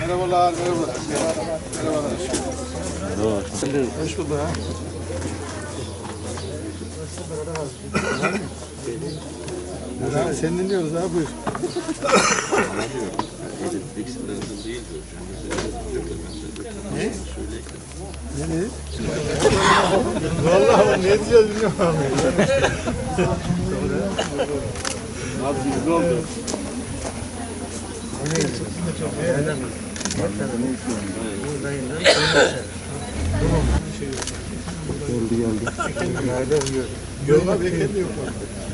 Merhabalar, merhabalar. Merhabalar. Hoş bulduk. Ha, Seni dinliyoruz ha buyur. Ne ne? Vallahi ne diyeceğiz bilmiyorum. Abi güzel oldu. Yok abi kendi yok.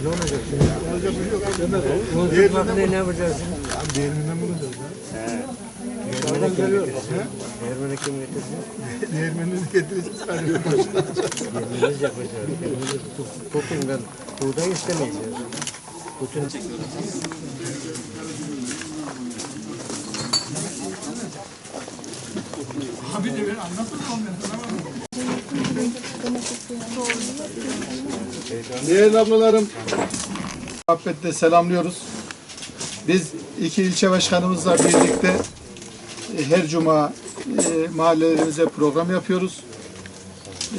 Ne olacak şimdi? Olacak bir şey yok. Bakın ne yapacaksın? Abi değirmenden mi bulacağız lan? Dışarıdan geliyor. He? Değirmeni kim getirsin? Değirmenini getireceğiz. Kendimiz yapacağız. Tut- tutun ben. Buğday istemeyeceğiz. Bütün Değerli ablalarım, muhabbetle selamlıyoruz. Biz iki ilçe başkanımızla birlikte e, her cuma e, mahallelerimize program yapıyoruz.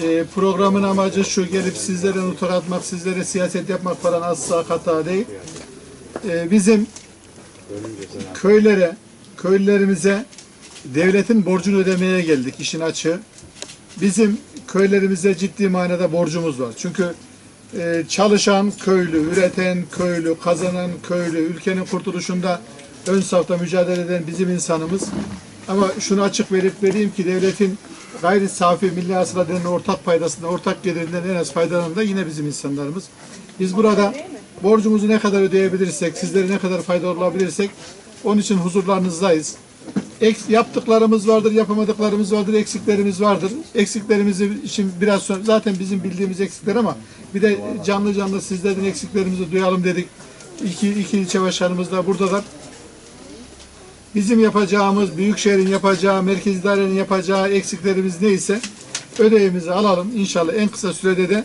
E, programın amacı şu, gelip sizlere nutuk atmak, sizlere siyaset yapmak falan asla hata değil. E, bizim köylere, köylülerimize devletin borcunu ödemeye geldik işin açığı. Bizim köylerimize ciddi manada borcumuz var. Çünkü e, çalışan köylü, üreten köylü, kazanan köylü, ülkenin kurtuluşunda ön safta mücadele eden bizim insanımız. Ama şunu açık verip vereyim ki devletin gayri safi milli hasıla ortak paydasından, ortak gelirinden en az faydalanan da yine bizim insanlarımız. Biz burada borcumuzu ne kadar ödeyebilirsek, sizlere ne kadar faydalı olabilirsek onun için huzurlarınızdayız. Eks- yaptıklarımız vardır, yapamadıklarımız vardır, eksiklerimiz vardır. Eksiklerimizi için biraz sonra zaten bizim bildiğimiz eksikler ama bir de canlı canlı sizlerin eksiklerimizi duyalım dedik. İki, iki ilçe başkanımız da buradalar. Bizim yapacağımız, Büyükşehir'in yapacağı, Merkez İdare'nin yapacağı eksiklerimiz neyse ödevimizi alalım. İnşallah en kısa sürede de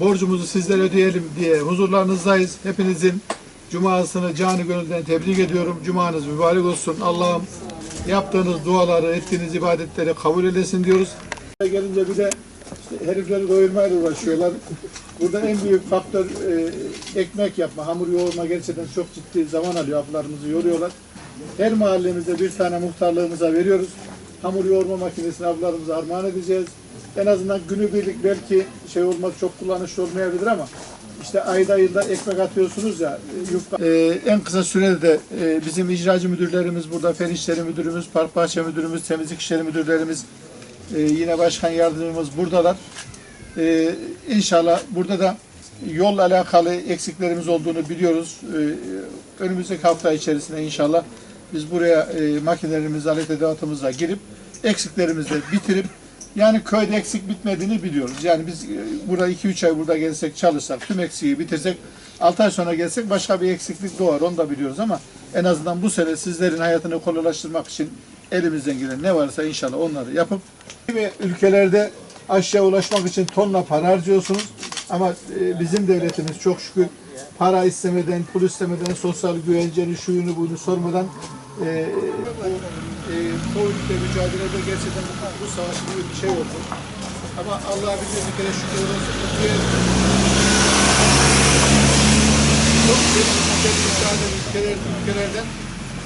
borcumuzu sizlere ödeyelim diye huzurlarınızdayız. Hepinizin Cumasını canı gönülden tebrik ediyorum. Cumanız mübarek olsun. Allah'ım yaptığınız duaları, ettiğiniz ibadetleri kabul eylesin diyoruz. Gelince bir de işte herifleri doyurmayla uğraşıyorlar. Burada en büyük faktör e, ekmek yapma, hamur yoğurma gerçekten çok ciddi zaman alıyor. Ablarımızı yoruyorlar. Her mahallemizde bir tane muhtarlığımıza veriyoruz. Hamur yoğurma makinesini ablarımıza armağan edeceğiz. En azından günübirlik belki şey olmaz çok kullanışlı olmayabilir ama işte ayda yılda ekmek atıyorsunuz ya e, yufka. Ee, en kısa sürede de e, bizim icracı müdürlerimiz burada, fen müdürümüz, park bahçe müdürümüz, temizlik işleri müdürlerimiz, e, yine başkan yardımcımız buradalar. Ee, inşallah burada da yol alakalı eksiklerimiz olduğunu biliyoruz. Ee, önümüzdeki hafta içerisinde inşallah biz buraya e, makinelerimiz, alet edevatımızla girip eksiklerimizi bitirip yani köyde eksik bitmediğini biliyoruz. Yani biz e, burada 2-3 ay burada gelsek çalışsak, tüm eksiği bitirsek 6 ay sonra gelsek başka bir eksiklik doğar. Onu da biliyoruz ama en azından bu sene sizlerin hayatını kolaylaştırmak için elimizden gelen ne varsa inşallah onları yapıp ve ülkelerde aşağı ulaşmak için tonla para harcıyorsunuz. Ama e, bizim devletimiz çok şükür para istemeden, pul istemeden, sosyal güvenceni, şuyunu bunu sormadan e, e, Covid'le mücadelede gerçekten bu, savaş gibi bir şey oldu. Ama Allah'a bir bir kere şükür olsun. Diğer çok ülkeler, ülkelerden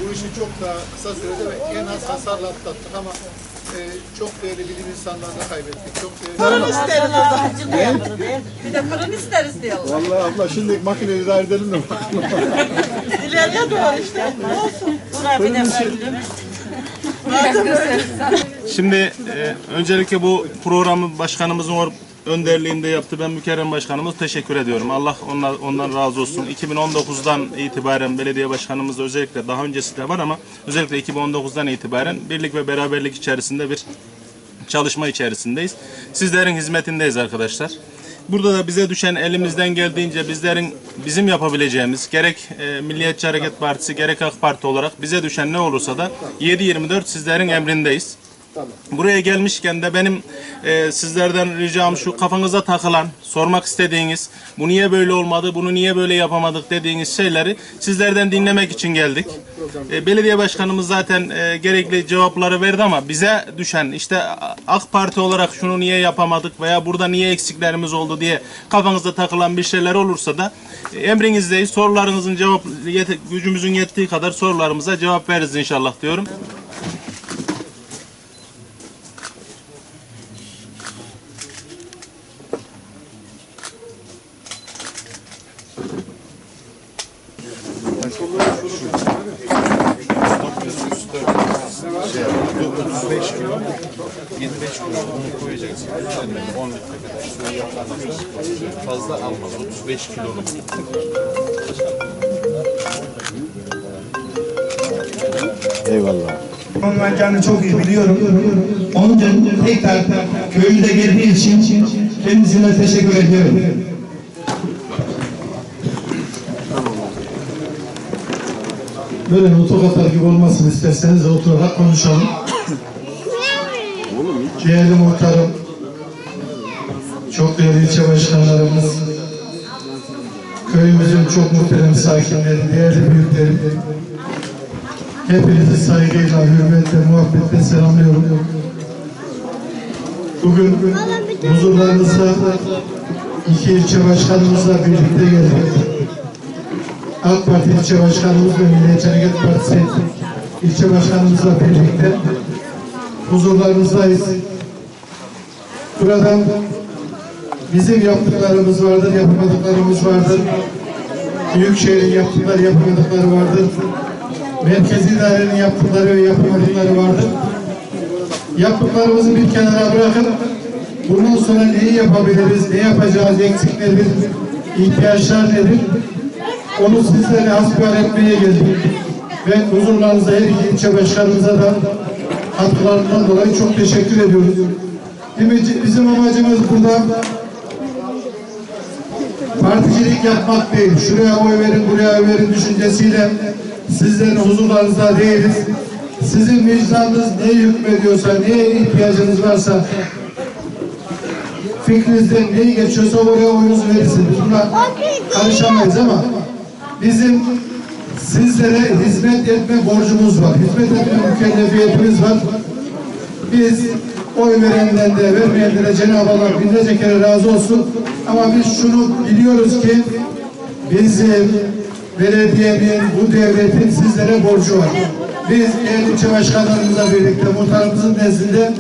bu işi çok daha kısa sürede ve en az hasarla atlattık ama e, çok değerli bilim insanlarını kaybettik. Çok değerli. Fırın isteriz orada. Bir de fırın isteriz diyorlar. Vallahi abla şimdi makineyi idare edelim de. İleriye doğru işte. Olsun. Buna bir de. Şimdi e, öncelikle bu programı başkanımızın or- önderliğinde yaptı. Ben Mükerrem Başkanımız teşekkür ediyorum. Allah onlar, ondan razı olsun. 2019'dan itibaren belediye başkanımız özellikle daha öncesi de var ama özellikle 2019'dan itibaren birlik ve beraberlik içerisinde bir çalışma içerisindeyiz. Sizlerin hizmetindeyiz arkadaşlar. Burada da bize düşen elimizden geldiğince bizlerin bizim yapabileceğimiz gerek e, Milliyetçi Hareket Partisi gerek AK Parti olarak bize düşen ne olursa da 7-24 sizlerin emrindeyiz. Buraya gelmişken de benim e, sizlerden ricam şu kafanıza takılan, sormak istediğiniz, bu niye böyle olmadı, bunu niye böyle yapamadık dediğiniz şeyleri sizlerden dinlemek için geldik. E, belediye başkanımız zaten e, gerekli cevapları verdi ama bize düşen işte AK Parti olarak şunu niye yapamadık veya burada niye eksiklerimiz oldu diye kafanızda takılan bir şeyler olursa da e, emrinizdeyiz. Sorularınızın cevap yet- gücümüzün yettiği kadar sorularımıza cevap veririz inşallah diyorum. 5 kiloluk. Eyvallah. Konvencanı çok iyi biliyorum. Onun için tekrar köyümüze geldiği için kendisine teşekkür ediyorum. Böyle otokatlar gibi olmasın isterseniz de oturarak konuşalım. Değerli muhtarım, çok değerli ilçe başkanlarımız, köyümüzün çok muhterem sakinleri, değerli büyüklerim, Hepinizi saygıyla, hürmetle, muhabbetle selamlıyorum. Bugün huzurlarınızda iki ilçe başkanımızla birlikte geldik. AK Parti ilçe başkanımız ve Milliyetçi Hareket Partisi ilçe başkanımızla birlikte huzurlarınızdayız. Buradan bizim yaptıklarımız vardır, yapamadıklarımız vardır. Büyükşehir'in yaptıkları, yapamadıkları vardır merkezi idarenin yaptıkları ve yapamadıkları vardır. Yaptıklarımızı bir kenara bırakıp bundan sonra neyi yapabiliriz, ne yapacağız, eksik nedir, ihtiyaçlar nedir? Onu sizlere hasbihal etmeye geldik. Ve huzurlarınıza her iki ilçe başkanımıza da katkılarından dolayı çok teşekkür ediyoruz. Bizim amacımız burada particilik yapmak değil. Şuraya oy verin, buraya oy verin düşüncesiyle sizlerin huzurlarınızda değiliz. Sizin vicdanınız neye hükmediyorsa, neye ihtiyacınız varsa fikrinizden neyi geçiyorsa oraya oyunuzu verirsiniz. Buna karışamayız ama bizim sizlere hizmet etme borcumuz var. Hizmet etme mükellefiyetimiz var. Biz oy verenden de vermeyenden de Cenab-ı Allah binlerce kere razı olsun. Ama biz şunu biliyoruz ki bizim belediyenin, bu devletin sizlere borcu var. Biz değerli ilçe başkanlarımızla birlikte muhtarımızın nezdinde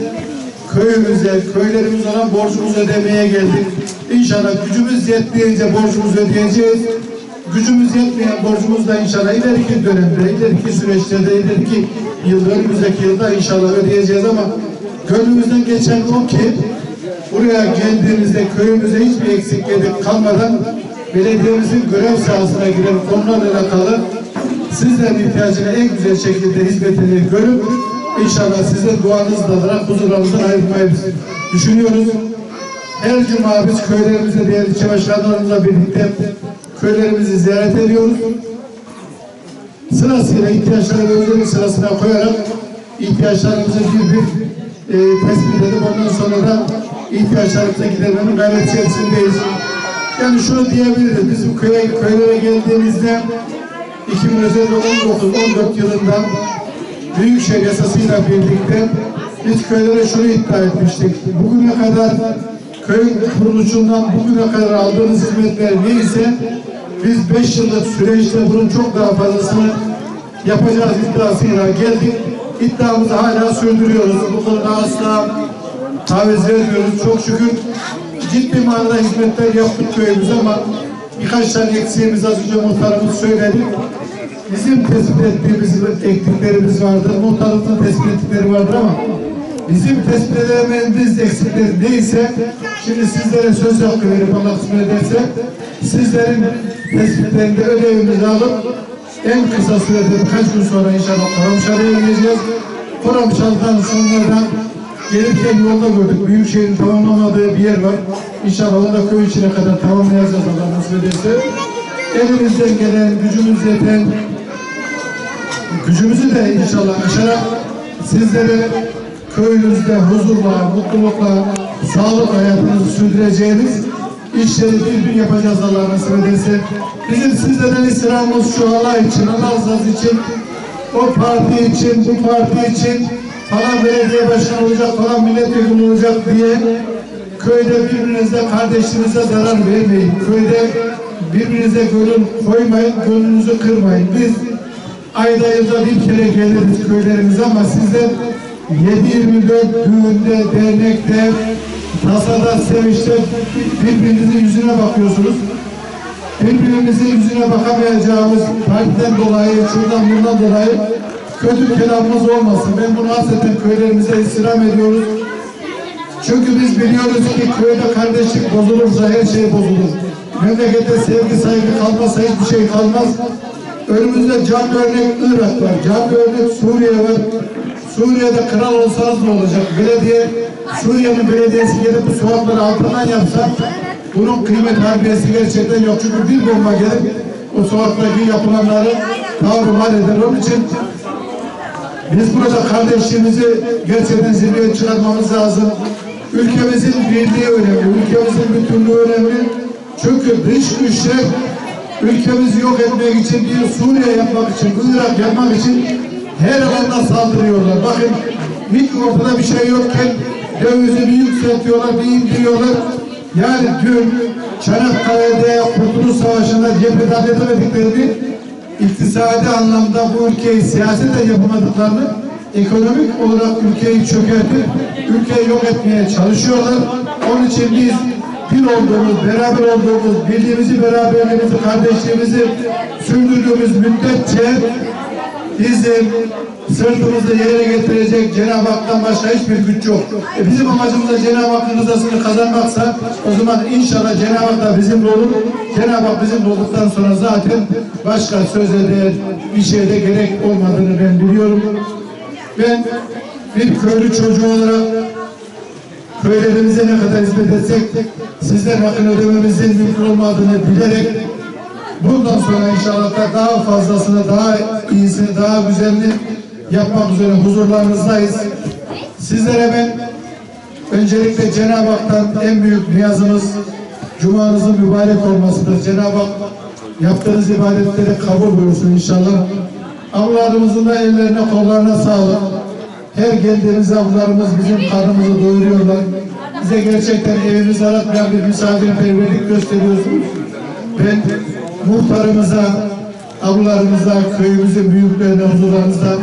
köyümüze, köylerimiz olan borcumuzu ödemeye geldik. İnşallah gücümüz yettiğince borcumuzu ödeyeceğiz. Gücümüz yetmeyen borcumuzu da inşallah ileriki dönemde, ileriki süreçlerde, ileriki yılda, önümüzdeki yılda inşallah ödeyeceğiz ama gönlümüzden geçen o ki buraya geldiğimizde köyümüze hiçbir eksik yedik kalmadan belediyemizin görev sahasına giren konularla alakalı sizlerin ihtiyacına en güzel şekilde hizmetini görüp inşallah sizin duanızla huzurlarınızdan ayrılmayı düşünüyoruz. Her cuma biz köylerimizde değerli ilçe başkanlarımızla birlikte köylerimizi ziyaret ediyoruz. Sırasıyla ihtiyaçları özellik sırasına koyarak ihtiyaçlarımızı bir bir e, tespit edip ondan sonra da ihtiyaçlarımıza gidermenin gayret içerisindeyiz. Yani şunu diyebiliriz. Biz bu köye, köylere geldiğimizde 2019-14 yılında Büyükşehir yasasıyla birlikte biz köylere şunu iddia etmiştik. Bugüne kadar köyün kuruluşundan bugüne kadar aldığımız hizmetler neyse biz 5 yıllık süreçte bunun çok daha fazlasını yapacağız iddiasıyla geldik. İddiamızı hala sürdürüyoruz. Bu konuda asla taviz vermiyoruz. Çok şükür ciddi manada hizmetler yaptık köyümüze ama birkaç tane eksiğimiz az önce muhtarımız söyledi. Bizim tespit ettiğimiz eksiklerimiz vardır. Muhtarımızın tespit ettikleri vardır ama bizim tespit edemediğimiz eksikler neyse şimdi sizlere söz hakkı verip Allah kısmet ederse sizlerin tespitlerinde ödevimizi alıp en kısa sürede birkaç gün sonra inşallah Koramşarı'ya gideceğiz. Koramşarı'dan sonra da gelirken yolda gördük. Büyükşehir'in tamamlamadığı bir yer var. İnşallah onu da köy içine kadar tamamlayacağız Allah nasip ederse. Elimizden gelen, gücümüz yeten, gücümüzü de inşallah aşarak sizlere köyünüzde huzurla, mutlulukla, sağlık hayatınızı sürdüreceğiniz işleri bir gün yapacağız Allah nasip ederse. Bizim sizlerden istirhamımız şu Allah için, Allah rızası için, o parti için, bu parti için falan belediye başkanı olacak, falan milletvekili olacak diye köyde birbirinize, kardeşinize zarar vermeyin. Köyde birbirinize gönül koymayın, gönlünüzü kırmayın. Biz ayda yılda bir kere geliriz köylerimize ama sizler 7-24 düğünde, dernekte, tasada, sevinçte birbirinizin yüzüne bakıyorsunuz. Birbirimizin yüzüne bakamayacağımız partiden dolayı, şuradan bundan dolayı kötü kelamımız olmasın. Ben bunu hasreten köylerimize istirham ediyoruz. Çünkü biz biliyoruz ki köyde kardeşlik bozulursa her şey bozulur. Memlekette sevgi saygı kalmazsa hiçbir şey kalmaz. Önümüzde canlı örnek Irak var, canlı örnek Suriye var. Suriye'de kral olsanız ne olacak? Belediye, Suriye'nin belediyesi gelip bu sokakları altından yapsa bunun kıymet harbiyesi gerçekten yok. Çünkü bir bomba gelip o sokaktaki yapılanları tavrımar eder. Onun için biz burada kardeşliğimizi gerçekten zirveye çıkarmamız lazım. Ülkemizin birliği önemli, ülkemizin bütünlüğü önemli. Çünkü dış güçler ülkemizi yok etmek için, bir Suriye yapmak için, Irak yapmak için her alanda saldırıyorlar. Bakın hiç ortada bir şey yokken dövizi bir yükseltiyorlar, bir indiriyorlar. Yani dün Çanakkale'de Kurtuluş Savaşı'nda cephede halledemediklerini iktisadi anlamda bu ülkeyi siyaseten yapamadıklarını ekonomik olarak ülkeyi çökertip ülkeyi yok etmeye çalışıyorlar. Onun için biz bir olduğumuz, beraber olduğumuz, birliğimizi, beraberliğimizi, kardeşliğimizi sürdürdüğümüz müddetçe bizim sırtımızı yere getirecek Cenab-ı Hak'tan başka hiçbir güç yok. E bizim amacımız da Cenab-ı Hakk'ın rızasını kazanmaksa o zaman inşallah Cenab-ı Hak da bizimle olur. Cenab-ı Hak bizimle olduktan sonra zaten başka söze değer bir şeyde gerek olmadığını ben biliyorum. Ben bir köylü çocuğu olarak köylerimize ne kadar hizmet etsek sizden hakkını ödememizin mümkün olmadığını bilerek bundan sonra inşallah da daha fazlasını, daha iyisini, daha güzelini yapmak üzere huzurlarınızdayız. Sizlere ben öncelikle Cenab-ı Hak'tan en büyük niyazımız Cumanızın mübarek olmasıdır. Cenab-ı Hak yaptığınız ibadetleri kabul buyursun inşallah. Avlarımızın da ellerine kollarına sağlık. Her geldiğimiz avlarımız bizim karnımızı doyuruyorlar. Bize gerçekten evimizi aratmayan bir misafirperverlik gösteriyorsunuz. Ben muhtarımıza, avlarımıza, köyümüzün büyüklerine, huzurlarınızda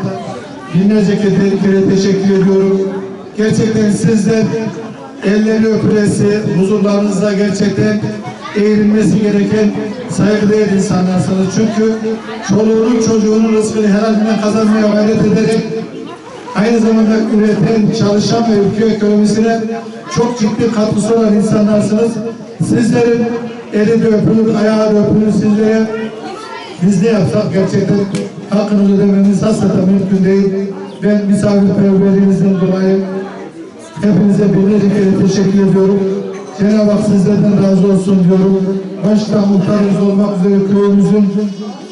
binlerce kere teşekkür ediyorum. Gerçekten sizler elleri öpülesi, huzurlarınızda gerçekten eğilmesi gereken saygıdeğer insanlarsınız. Çünkü çoluğunun çocuğunun rızkını helalinden kazanmaya gayret ederek aynı zamanda üreten, çalışan ve ülke ekonomisine çok ciddi katkısı olan insanlarsınız. Sizlerin eli de öpülür, ayağı da öpülür sizlere. Biz ne yapsak gerçekten hakkını ödememiz hasreten mümkün değil. Ben misafirperverliğinizden dolayı hepinize binlerce kere teşekkür ediyorum. Cenab-ı Hak sizlerden razı olsun diyorum. Başta muhtarımız olmak üzere köyümüzün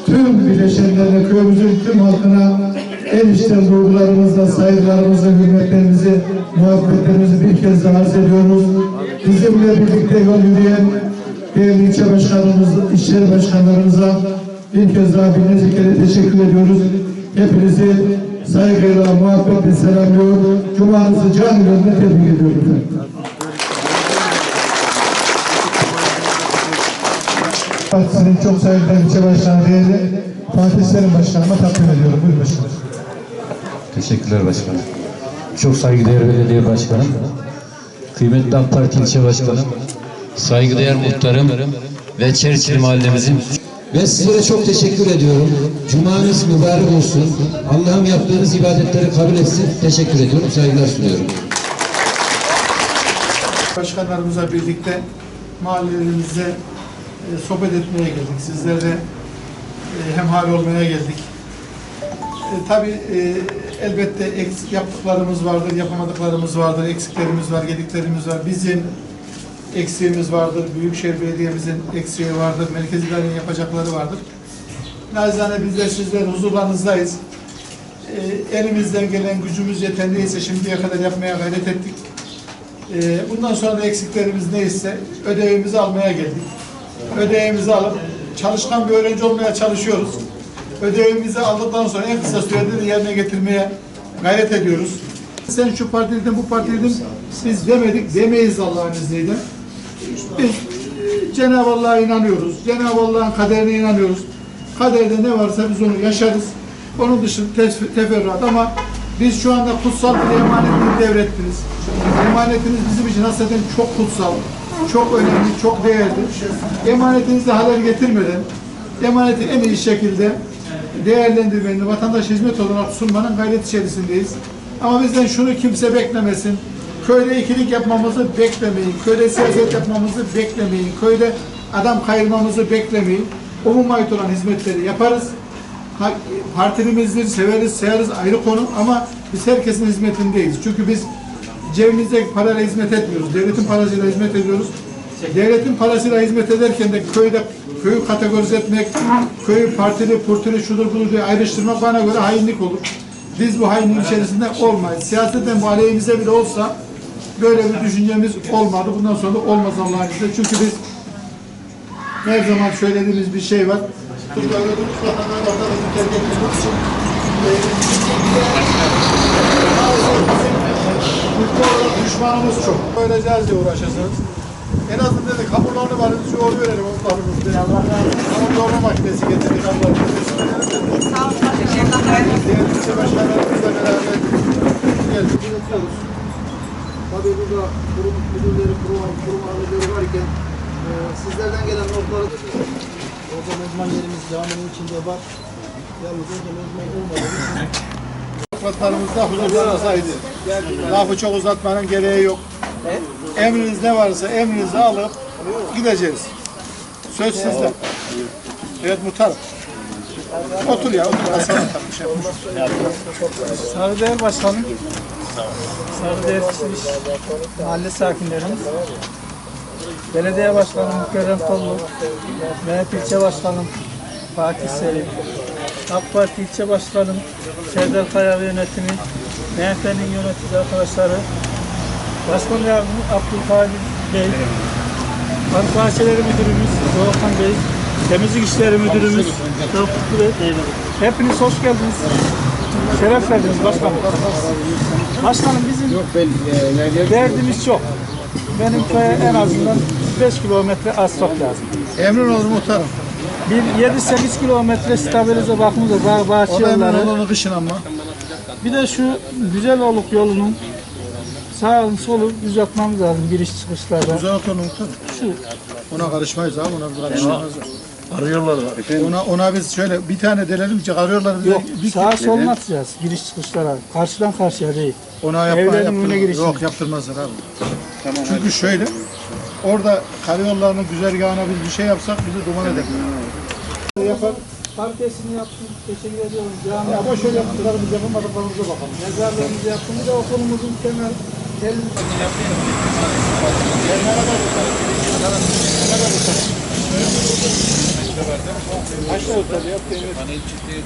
tüm bileşenlerine, köyümüzün tüm halkına en içten duygularımızla, saygılarımızla, hürmetlerimizi, muhabbetlerimizi bir kez daha arz ediyoruz. Bizimle birlikte yol yürüyen değerli ilçe başkanımız, işleri başkanlarımıza bir kez daha binlerce kere teşekkür ediyoruz. Hepinizi saygıyla, muhabbetle selamlıyorum. Cumanızı canı gönlüne tebrik ediyorum. Partisinin çok saygıdeğer ilçe başkanı değerli Fatih Başkanıma takdim ediyorum. Buyurun başkanım. Teşekkürler başkanım. Çok saygıdeğer belediye başkanım, kıymetli AK Parti ilçe başkanım, saygıdeğer muhtarım ve Çerçil mahallemizin Ve sizlere çok teşekkür ediyorum. Cumanız mübarek olsun. Allah'ım yaptığınız ibadetleri kabul etsin. Teşekkür ediyorum. Saygılar sunuyorum. Başkanlarımızla birlikte mahallelerimize e, sohbet etmeye geldik. Sizlerle e, hemhal olmaya geldik. E, tabii e, elbette eksik yaptıklarımız vardır, yapamadıklarımız vardır, eksiklerimiz var, gediklerimiz var. Bizim eksiğimiz vardır, Büyükşehir Belediye'mizin eksiği vardır, Merkez İdare'nin yapacakları vardır. Naçizane biz de sizlerin huzurlarınızdayız. E, elimizden gelen gücümüz yeten neyse şimdiye kadar yapmaya gayret ettik. E, bundan sonra eksiklerimiz neyse ödevimizi almaya geldik. Ödevimizi alıp çalışkan bir öğrenci olmaya çalışıyoruz. Ödevimizi aldıktan sonra en kısa sürede de yerine getirmeye gayret ediyoruz. Sen şu partiydin, bu partiydin, biz demedik, demeyiz Allah'ın izniyle. Biz e, Cenab-ı Allah'a inanıyoruz. Cenab-ı Allah'ın kaderine inanıyoruz. Kaderde ne varsa biz onu yaşarız. Onun dışında tef- teferruat ama biz şu anda kutsal bir emanetini devrettiniz. Emanetiniz bizim için hasreten çok kutsal, çok önemli, çok değerli. Emanetinizi haber getirmeden emaneti en iyi şekilde değerlendirmenin, vatandaş hizmet olarak sunmanın gayret içerisindeyiz. Ama bizden şunu kimse beklemesin. Köyde ikilik yapmamızı beklemeyin. Köyde siyaset yapmamızı beklemeyin. Köyde adam kayırmamızı beklemeyin. Umuma ait olan hizmetleri yaparız. Partilimizdir, severiz, sayarız ayrı konu ama biz herkesin hizmetindeyiz. Çünkü biz cebimizdeki parayla hizmet etmiyoruz. Devletin parasıyla hizmet ediyoruz. Devletin parasıyla hizmet ederken de köyde köyü kategorize etmek, köyü partili, purtili, şudur budur diye ayrıştırmak bana göre hainlik olur. Biz bu hainliğin içerisinde olmayız. Siyaseten bu aleyhimize bile olsa böyle bir düşüncemiz olmadı. Bundan sonra da olmaz Allah'ın izniyle. Çünkü biz her zaman söylediğimiz bir şey var. Burada öldüğümüz vatandaş vatandaşı terk etmemiz için maalesef bizim ülke olarak düşmanımız çok. Öleceğiz diye uğraşacağız. En azından dedik hamurlarını var, şu yol verelim otlarımız diye. Hamur yoğurma makinesi getirdik Allah'ın izniyle. Sağ olun. Diğer ilçe başkanlarımızla beraber geldik. Tabii burada kurum müdürleri, kurum, kurum amirleri varken e, sizlerden gelen notları Orada mezman yerimiz caminin içinde var. Yalnız orada mezman olmadığı için Sıfatlarımız da huzurlarınızdaydı. Lafı çok uzatmanın gereği yok. Emriniz ne varsa emrinizi alıp gideceğiz. Söz sizde. Evet muhtarım. Otur ya otur. Aslan atalım, şey yapmış. Sarıdağ Başkanım, Kişiliş Mahalle sakinlerimiz, Belediye Başkanım Mükerrem Tollu, MHP İlçe Başkanım Fatih Selim, AK Parti İlçe Başkanım Serdar Kaya ve yönetimi, MHP'nin yönetici arkadaşları, Başkan Yardımcı Abdülkadir Bey, Park Bahçeleri Müdürümüz Doğukan Bey, Temizlik İşleri Müdürümüz Tevfik Bey, hepiniz hoş geldiniz. Şeref verdiniz başkanım. Başkanım bizim derdimiz çok. Benim köye en azından 5 kilometre asfalt lazım. Emrin olur muhtarım. Bir 7-8 kilometre stabilize bakımıza bağ bahçe O da yolları. olur kışın ama. Bir de şu güzel oluk yolunun sağın solu düz yapmamız lazım giriş çıkışlarda. Güzel otur muhtarım. Şu Ona karışmayız abi ona karışmayız. Arıyorlar. Ona, ona biz şöyle bir tane delelim ki arıyorlar bize. yok bir sağa soluna atacağız giriş çıkışlara. Karşıdan karşıya değil. Ona yapma, Evlerin yaptırmaz. Yok yaptırmazlar abi. Çünkü şöyle orada karayollarının güzergahına biz bir şey yapsak bizi duman eder. Yapar. Parkesini yaptım. Teşekkür ediyorum. Cami Ya boş ver yaptıklarımız yapamadıklarımıza bakalım. mezarlığımızı yaptım. Bir de okulumuzun temel tel